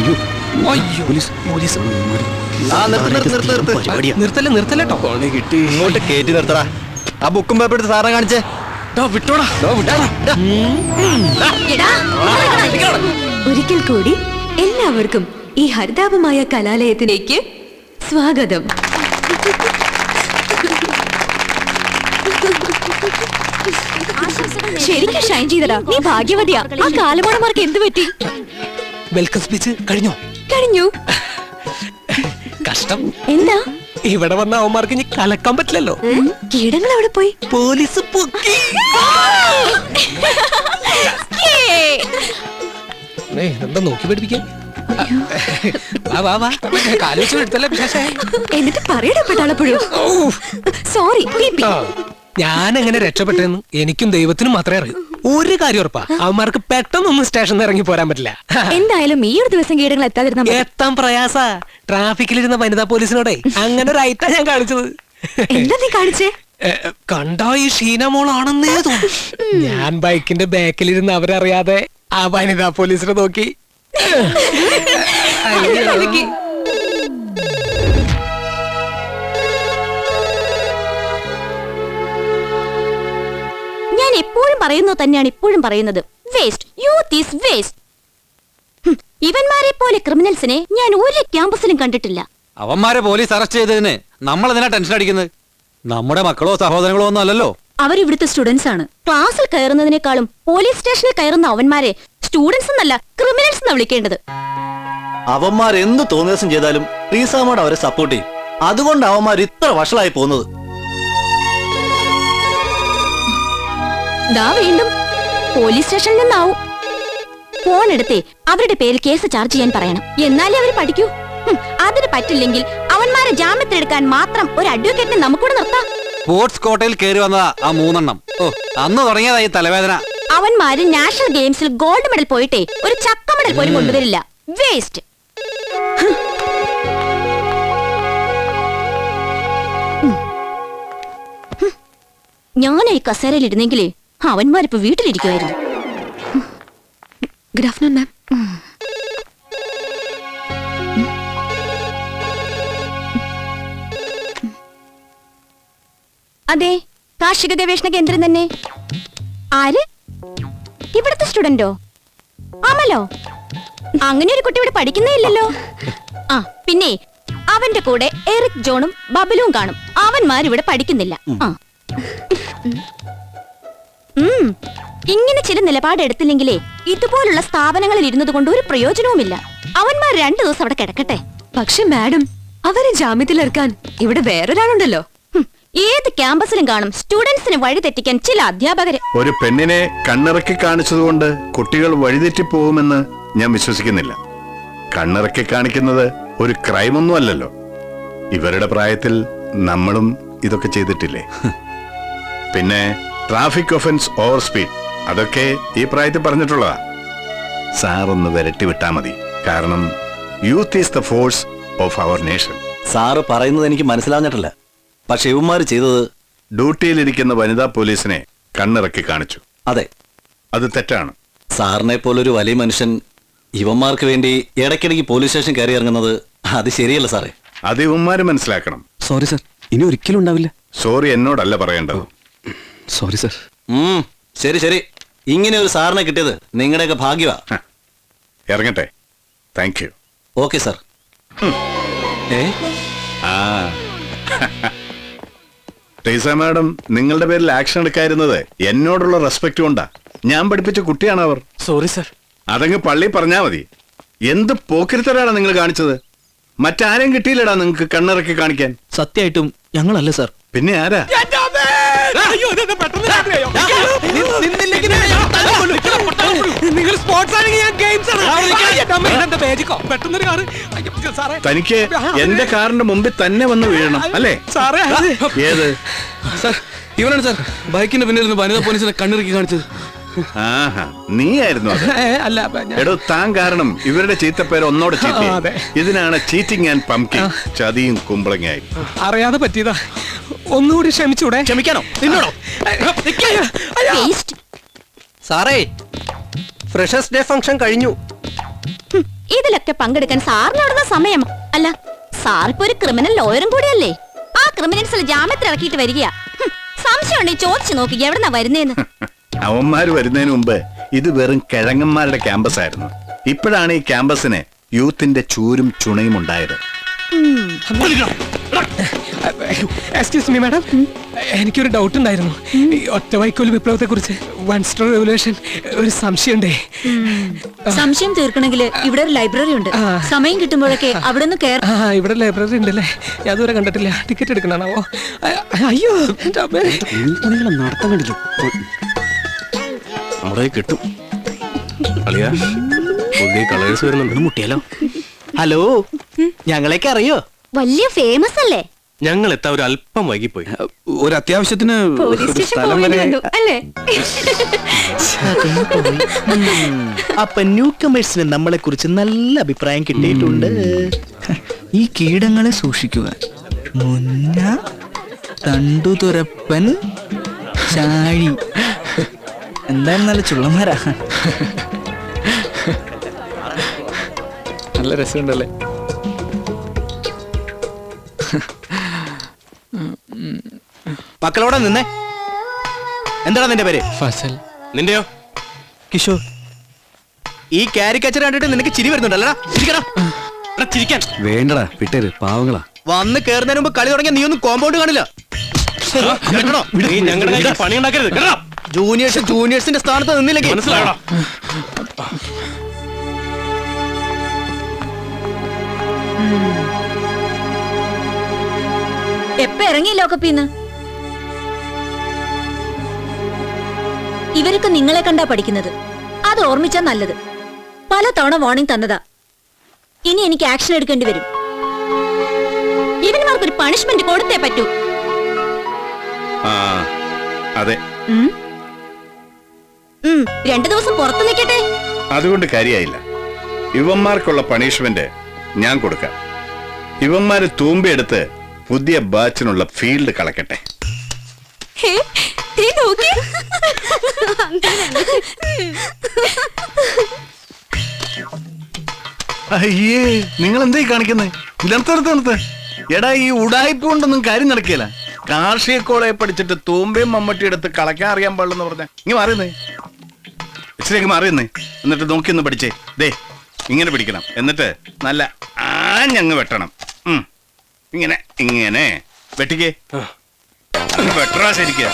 അയ്യോ. അയ്യോ. Police police. ആ നിർത്ത് നിർത്ത് നിർത്ത് നിർത്ത് പരിപാടിയാ. നിർത്തല്ലേ നിർത്തല്ലേട്ടോ പണി കിട്ടി ഇങ്ങോട്ട് കേറ്റി നിർത്തടാ. ആ ബുക്കും പേപ്പർ എടുത്ത് സാറിനെ കാണിച്ചേ. ദാ വിട്ടോടാ. ദോ, വിടാടാ, വിടാ. എടാ, ഒരിക്കൽ കൂടി എല്ലാവർക്കും ഈ ഹരിതാപമായ കലാലയത്തിലേക്ക് സ്വാഗതം. ശരിക്കും ഷൈൻ ചെയ്തടാ. നീ ഭാഗ്യവതിയാ. ആ കാലമാണമാർക്ക് എന്ത് പറ്റി? വെൽക്കം സ്പീച്ച് കഴിഞ്ഞോ? കഴിഞ്ഞു. കഷ്ടം. എന്താ? ഇവിടെ വന്ന അവന്മാർക്ക് ഇനി കലക്കാൻ പറ്റില്ലല്ലോ. കീടങ്ങൾ അവിടെ പോയി? പോലീസ് പൊക്കി. എന്താ നോക്കി പഠിപ്പിക്കാൻ? എന്നിട്ട് സോറി ഞാൻ എങ്ങനെ രക്ഷപ്പെട്ടെന്ന് എനിക്കും ദൈവത്തിനും മാത്രമേ അറിയൂ. ഒരു കാര്യം ഉറപ്പാ. അവന്മാർക്ക് പെട്ടെന്നൊന്നും സ്റ്റേഷനിൽ ഇറങ്ങി പോരാൻ പറ്റില്ല. എന്തായാലും ഈ ഒരു ദിവസം കീടങ്ങൾ എത്താതിരുന്ന എത്താൻ പ്രയാസ. ട്രാഫിക്കിലിരുന്ന വനിതാ പോലീസിനോടെ അങ്ങനെ ഒരു ഐറ്റാ ഞാൻ കാണിച്ചത്. എന്താ നീ കാണിച്ചേ? കണ്ടാ ഈ ഷീന മോളാണെന്നേ തോന്നും ഞാൻ ബൈക്കിന്റെ ബാക്കിലിരുന്ന് അവരറിയാതെ ആ വനിതാ പോലീസിനെ നോക്കി. അയ്യോ. എപ്പോഴും പറയുന്നത് തന്നെയാണ് ഇപ്പോഴും പറയുന്നത്. വേസ്റ്റ് യൂത്ത് ഈസ് വേസ്റ്റ് ഇവന്മാരെ പോലെ ക്രിമിനൽസിനെ ഞാൻ ഒരു ക്യാമ്പസിലും കണ്ടിട്ടില്ല. അവന്മാരെ പോലീസ് അറസ്റ്റ് ചെയ്തതിന് നമ്മൾ എന്തിനാ ടെൻഷൻ അടിക്കുന്നത്? നമ്മുടെ മക്കളോ സഹോദരങ്ങളോ ഒന്നും അല്ലല്ലോ. അവരിവിടുത്തെ സ്റ്റുഡൻസ് ആണ്. ക്ലാസ്സിൽ കയറുന്നതിനേക്കാളും പോലീസ് സ്റ്റേഷനിൽ കയറുന്ന അവന്മാരെ സ്റ്റുഡൻസ് എന്നല്ല ക്രിമിനൽസ് എന്നാ വിളിക്കേണ്ടത്. അവന്മാർ എന്ത് തോന്നിയസം ചെയ്താലും റീസാമോട് അവരെ സപ്പോർട്ട് ചെയ്യും. അതുകൊണ്ട് അവന്മാർ ഇത്ര വഷളായി പോകുന്നത്. ദാ വീണ്ടും. പോലീസ് സ്റ്റേഷനിൽ നിന്നാവും. ഫോൺ എടുത്തേ അവരുടെ പേരിൽ കേസ് ചാർജ് ചെയ്യാൻ പറയണം. എന്നാലേ അവർ പഠിക്കൂ. അതിന് പറ്റില്ലെങ്കിൽ അവന്മാരെ ജാമ്യത്തിലെടുക്കാൻ മാത്രം ഒരു അഡ്വക്കേറ്റിനെ നമുക്കൂടെ നിർത്താം. സ്പോർട്സ് കോട്ടയിൽ കയറി വന്നതാ ആ മൂന്നെണ്ണം. ഓ അന്ന് തുടങ്ങിയതായി തലവേദന. അവന്മാര് നാഷണൽ ഗെയിംസിൽ ഗോൾഡ് മെഡൽ പോയിട്ടേ ഒരു ചക്ക മെഡൽ പോലും കൊണ്ടുവരില്ല. വേസ്റ്റ്. ഞാൻ ഈ കസേരയിൽ ഇരുന്നെങ്കിലേ അവന്മാരിപ്പോ വീട്ടിലിരിക്കുമായിരുന്നു ഗുഡ് ആഫ്റ്റർനൂൺ മാം അതെ കാർഷിക ഗവേഷണ കേന്ദ്രം തന്നെ. ആര്? ഇവിടുത്തെ സ്റ്റുഡന്റോ? അമലോ? അങ്ങനെ ഒരു കുട്ടി ഇവിടെ പഠിക്കുന്നേ ഇല്ലല്ലോ ആ പിന്നെ അവന്റെ കൂടെ എറിക് ജോണും ബബലും കാണും. അവന്മാരിവിടെ പഠിക്കുന്നില്ല. ആ. ഇങ്ങനെ ചില നിലപാടെടുത്തില്ലെങ്കിലേ ഇതുപോലുള്ള സ്ഥാപനങ്ങളിൽ ഇരുന്നത് കൊണ്ട് ഒരു പ്രയോജനവുമില്ല. അവന്മാർ രണ്ടു ദിവസം അവിടെ കിടക്കട്ടെ. പക്ഷെ മാഡം അവരെ ജാമ്യത്തിലിറക്കാൻ ഇവിടെ വേറൊരാളുണ്ടല്ലോ. ഏത് ക്യാമ്പസിലും കാണും സ്റ്റുഡൻസിന് വഴി തെറ്റിക്കാൻ ചില അധ്യാപകര്. ഒരു പെണ്ണിനെ കണ്ണിറക്കി കാണിച്ചതുകൊണ്ട് കുട്ടികൾ വഴിതെറ്റി പോകുമെന്ന് ഞാൻ വിശ്വസിക്കുന്നില്ല. കണ്ണിറക്കി കാണിക്കുന്നത് ഒരു ക്രൈമൊന്നും അല്ലല്ലോ. ഇവരുടെ പ്രായത്തിൽ നമ്മളും ഇതൊക്കെ ചെയ്തിട്ടില്ലേ? പിന്നെ ട്രാഫിക് ഒഫൻസ് ഓവർ സ്പീഡ്. അതൊക്കെ ഈ പ്രായത്തിൽ പറഞ്ഞിട്ടുള്ളതാ. സാർ ഒന്ന് വരട്ടി വിട്ടാ മതി. കാരണം youth is the force of our nation sir പറയുന്നത് എനിക്ക് മനസ്സിലാഞ്ഞിട്ടില്ല. പക്ഷെ ഇവന്മാർ ചെയ്തത് ഡ്യൂട്ടിയിലിരിക്കുന്ന വനിതാ പോലീസിനെ കണ്ണിറക്കി കാണിച്ചു. അതെ. അത് തെറ്റാണ്. സാറിനെ പോലൊരു വലിയ മനുഷ്യൻ ഇവന്മാർക്ക് വേണ്ടി ഇടയ്ക്കിടയ്ക്ക് പോലീസ് സ്റ്റേഷൻ കയറി ഇറങ്ങുന്നത് അത് ശരിയല്ല സാറേ. അത് ഇവന്മാര് മനസ്സിലാക്കണം. സോറി സർ ഇനി ഒരിക്കലും ഉണ്ടാവില്ല. സോറി എന്നോടല്ല പറയേണ്ടത്. സോറി സർ ശരി ശരി. ഇങ്ങനെ ഒരു സാറിനെ കിട്ടിയത് നിങ്ങളുടെയൊക്കെ ഭാഗ്യവാ. ഇറങ്ങട്ടെ. താങ്ക് യു ഓക്കെ സർ ഏ? ആ. ടീസ മാഡം നിങ്ങളുടെ പേരിൽ ആക്ഷൻ എടുക്കാതിരുന്നത് എന്നോടുള്ള റെസ്പെക്ട് കൊണ്ടാ. ഞാൻ പഠിപ്പിച്ച കുട്ടിയാണ് അവർ? സോറി സർ അതങ്ങ് പള്ളി പറഞ്ഞാ മതി. എന്ത് പോക്കിരിത്തരാണ് നിങ്ങൾ കാണിച്ചത്? മറ്റാരും കിട്ടിയില്ലടാ നിങ്ങൾക്ക് കണ്ണിറക്കി കാണിക്കാൻ. സത്യമായിട്ടും ഞങ്ങളല്ല സർ പിന്നെ ആരാ? നിങ്ങൾ സ്പോർട്സ് ആണെങ്കിൽ ഞാൻ ഗെയിംസ് ആണ്. പെട്ടെന്നൊരു കാറ്. സാറേ. തനിക്ക് എന്റെ കാറിന്റെ മുമ്പിൽ തന്നെ വന്ന് വീഴണം അല്ലേ? സാറേ ഏത്? സർ ഇവനാണ് സാർ. ബൈക്കിന്റെ പിന്നിൽ നിന്ന് വനിതാ പോലീസിനെ കണ്ണിറക്കി കാണിച്ചത്. ആഹാ നീ ആയിരുന്നു അല്ല എടോ താൻ കാരണം ഇവരുടെ ചീത്തപ്പേര് ഒന്നോടെ ചീത്ത. ഇതിനാണ് ചീറ്റിംഗ് ആൻഡ് പംകിങ് ചതിയും കുമ്പളങ്ങായി അറിയാതെ പറ്റിയതാ. ഒന്നുകൂടി ക്ഷമിച്ചൂടെ. ക്ഷമിക്കാനോ? നിന്നോടോ? സാറേ ഫ്രഷേഴ്സ് ഡേ ഫംഗ്ഷൻ കഴിഞ്ഞു. ഇതിലൊക്കെ പങ്കെടുക്കാൻ സാറിനോടുന്ന സമയം. അല്ല സാറിപ്പോ ഇപ്പൊ ഒരു ക്രിമിനൽ ലോയറും കൂടിയല്ലേ? ആ ക്രിമിനൽസിൽ ജാമ്യത്തിൽ ഇറക്കിയിട്ട് വരിക സംശയമുണ്ടെങ്കിൽ ചോദിച്ചു നോക്കി എവിടെന്നാ വരുന്നേന്ന്? അവന്മാര് വരുന്നതിന് മുമ്പ് ഇത് വെറും കിഴങ്ങന്മാരുടെ ക്യാമ്പസ് ആയിരുന്നു. ഇപ്പോഴാണ് ഈ ക്യാമ്പസിന് യൂത്തിന്റെ ചൂരും ചുണയും ഉണ്ടായത്. എക്സ്ക്യൂസ് മീ മാഡം എനിക്കൊരു ഡൗട്ട് ഉണ്ടായിരുന്നു. ഈ ഒറ്റ വൈക്കോൽ വിപ്ലവത്തെ കുറിച്ച് വൺ സ്റ്റോർ റെവല്യൂഷൻ ഒരു സംശയമുണ്ടേ. സംശയം തീർക്കണമെങ്കിൽ ഇവിടെ ഒരു ലൈബ്രറി ഉണ്ട്. സമയം കിട്ടുമ്പോഴൊക്കെ അവിടെ നിന്ന് കയറി ആ ഇവിടെ ലൈബ്രറി ഉണ്ടല്ലേ. ഞാൻ അതുവരെ കണ്ടിട്ടില്ല. ടിക്കറ്റ് എടുക്കണോ അയ്യോ നമ്മുടെ കയ്യിൽ കിട്ടും. അളിയ പുതിയ കളേഴ്സ് വരുന്നുണ്ട്. മുട്ടിയാലോ? ഹലോ ഞങ്ങളെയൊക്കെ അറിയോ? വലിയ ഫേമസ് അല്ലേ? ഞങ്ങൾ എത്താൻ ഒരു അല്പം വൈകിപ്പോയി. ഒരു അത്യാവശ്യത്തിന് പോലീസ് ഒരു സ്റ്റേഷൻ സ്ഥലം പോകേണ്ടി വരെ വന്നു അല്ലേ? അപ്പൊ ന്യൂ കമേഴ്സിന് നമ്മളെ കുറിച്ച് നല്ല അഭിപ്രായം കിട്ടിയിട്ടുണ്ട്. ഈ കീടങ്ങളെ സൂക്ഷിക്കുക. മുന്ന തണ്ടുതുരപ്പൻ ചാഴി. എന്തായാലും നല്ല ചുള്ളന്മാരാ. നല്ല രസമുണ്ടല്ലേ? മക്കളോടെ നിന്നേ? എന്താണ് നിന്റെ പേര്? ഫസൽ. നിന്റെയോ? കിഷോർ. ഈ കാരിക്കച്ചർ കണ്ടിട്ട് നിനക്ക് ചിരി വരുന്നുണ്ടല്ലടാ ചിരിക്കടാ. എടാ, ചിരിക്കാൻ. വേണ്ടടാ വിട്ടേര് പാവങ്ങളാ. വന്ന് കേറുന്നതിന് മുമ്പ് കളി തുടങ്ങിയ നീ ഒന്നും കോമ്പൗണ്ട് കാണില്ല? നീ ഞങ്ങളുടെ കയ്യിൽ പണി ഉണ്ടാക്കരുത് കേട്ടോ ജൂനിയേഴ്സ് ജൂനിയേഴ്സിന്റെ സ്ഥാനത്ത് നിന്നില്ലെങ്കിൽ മനസ്സിലായടാ എപ്പ ഇറങ്ങി ലോകപ്പിന്ന് ഇവർക്ക് നിങ്ങളെ കണ്ടാ പഠിക്കുന്നത്. അത് ഓർമ്മിച്ചാ നല്ലത്. പല തവണ വാർണിംഗ് തന്നതാ. ഇനി എനിക്ക് ആക്ഷൻ എടുക്കേണ്ടി വരും. ഇവന്മാർക്ക് ഒരു പണിഷ്മെന്റ് കൊടുത്തേ പറ്റൂ. അതെ. രണ്ടു ദിവസം പുറത്തു നിൽക്കട്ടെ. അതുകൊണ്ട് കാര്യമായില്ല ഇവന്മാർക്കുള്ള പണിഷ്മെന്റ് ഞാൻ കൊടുക്കാം. ഇവന്മാര് തൂമ്പയെടുത്ത് പുതിയ ബാച്ചിനുള്ള ഫീൽഡ് കളക്കട്ടെ. അയ്യേ നിങ്ങൾ എന്തായി കാണിക്കുന്നേ? നിർത്ത് നിർത്ത് നിർത്ത് എടാ ഈ ഉടായ്പ കൊണ്ടൊന്നും കാര്യം നടക്കില്ല. കാർഷിക കോളേജ് പഠിച്ചിട്ട് തൂമ്പയും മമ്മട്ടി എടുത്ത് കളക്കാൻ അറിയാൻ പാടില്ലെന്ന് പറഞ്ഞ. ഇങ്ങനെ മാറിയുന്നേ ഇച്ചിരിയൊക്കെ മാറിയുന്നേ എന്നിട്ട് നോക്കി ഒന്ന് പഠിച്ചേ. ദേ ഇങ്ങനെ പിടിക്കണം. എന്നിട്ട് നല്ല ആഞ്ഞങ്ങ് വെട്ടണം. ഇങ്ങനെ ഇങ്ങനെ. വെട്ടിക്കേ. വെട്ടറാ ശരിക്കും.